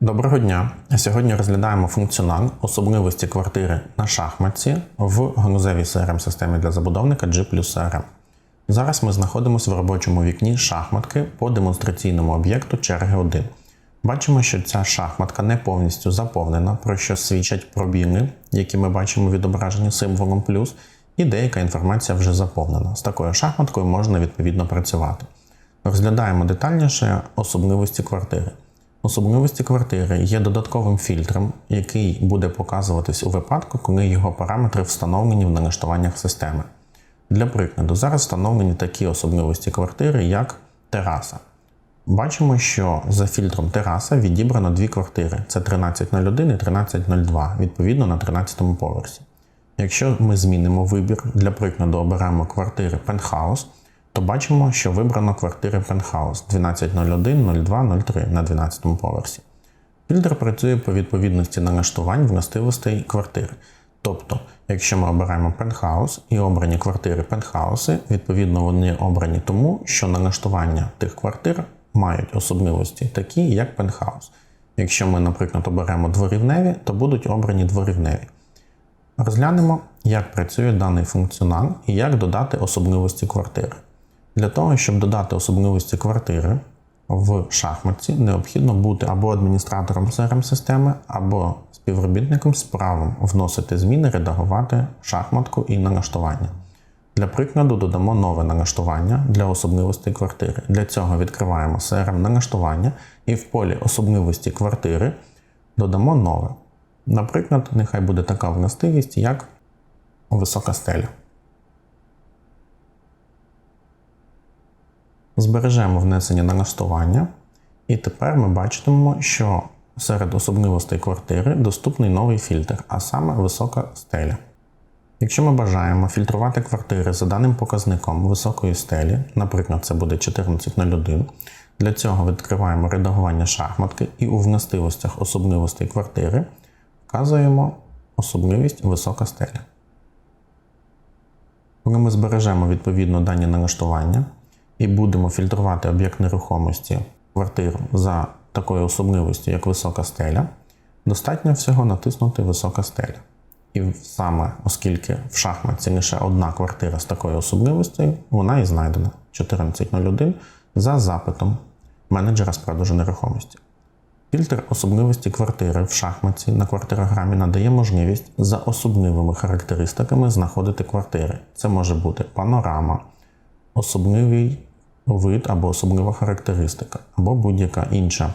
Доброго дня! Сьогодні розглядаємо функціонал особливості квартири на шахматці в ганузевій crm системі для забудовника G CRM. Зараз ми знаходимося в робочому вікні шахматки по демонстраційному об'єкту черги 1. Бачимо, що ця шахматка не повністю заповнена, про що свідчать пробіли, які ми бачимо відображені символом плюс, і деяка інформація вже заповнена. З такою шахматкою можна відповідно працювати. Розглядаємо детальніше особливості квартири. Особливості квартири є додатковим фільтром, який буде показуватись у випадку, коли його параметри встановлені в налаштуваннях системи. Для прикладу, зараз встановлені такі особливості квартири, як тераса. Бачимо, що за фільтром тераса відібрано дві квартири: це 1301 і 1302, відповідно на 13 поверсі. Якщо ми змінимо вибір, для прикладу оберемо квартири пентхаус, то бачимо, що вибрано квартири пентхаус 1201, 02, 03 на 12 поверсі. Фільтр працює по відповідності налаштувань властивостей квартири. Тобто, якщо ми обираємо пентхаус і обрані квартири пентхауси, відповідно вони обрані тому, що налаштування тих квартир мають особливості такі, як пентхаус. Якщо ми, наприклад, оберемо дворівневі, то будуть обрані дворівневі. Розглянемо, як працює даний функціонал і як додати особливості квартири. Для того, щоб додати особливості квартири в шахматці, необхідно бути або адміністратором crm системи або співробітником з правом вносити зміни, редагувати шахматку і налаштування. Для прикладу додамо нове налаштування для особливостей квартири. Для цього відкриваємо crm налаштування і в полі особливості квартири додамо нове. Наприклад, нехай буде така властивість, як висока стеля. Збережемо внесення налаштування, і тепер ми бачитимемо, що серед особливостей квартири доступний новий фільтр, а саме висока стеля. Якщо ми бажаємо фільтрувати квартири за даним показником високої стелі, наприклад, це буде 1401, для цього відкриваємо редагування шахматки і у властивостях особливостей квартири вказуємо особливість висока стеля. Коли ми збережемо відповідно дані налаштування, і будемо фільтрувати об'єкт нерухомості квартиру за такою особливістю, як висока стеля, достатньо всього натиснути висока стеля. І саме оскільки в шахматці лише одна квартира з такою особливістю, вона і знайдена 1401 за запитом менеджера з продажу нерухомості. Фільтр особливості квартири в шахматці на квартирограмі надає можливість за особливими характеристиками знаходити квартири. Це може бути панорама, особливий вид або особлива характеристика, або будь-яка інша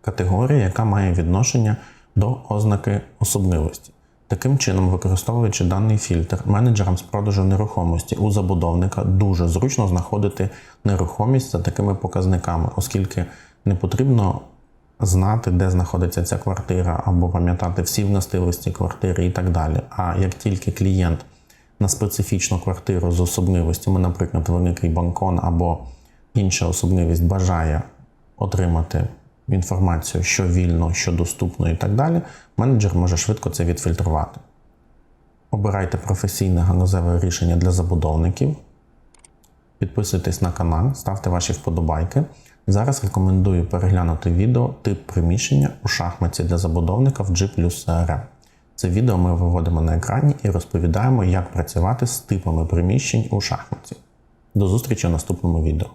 категорія, яка має відношення до ознаки особливості. Таким чином, використовуючи даний фільтр, менеджерам з продажу нерухомості у забудовника дуже зручно знаходити нерухомість за такими показниками, оскільки не потрібно знати, де знаходиться ця квартира, або пам'ятати всі властивості квартири і так далі. А як тільки клієнт на специфічну квартиру з особливостями, наприклад, великий банкон або інша особливість бажає отримати інформацію, що вільно, що доступно і так далі, менеджер може швидко це відфільтрувати. Обирайте професійне ганузеве рішення для забудовників. Підписуйтесь на канал, ставте ваші вподобайки. Зараз рекомендую переглянути відео тип приміщення у шахматі для забудовника в G CRM. Це відео ми виводимо на екрані і розповідаємо, як працювати з типами приміщень у шахматі. До зустрічі в наступному відео.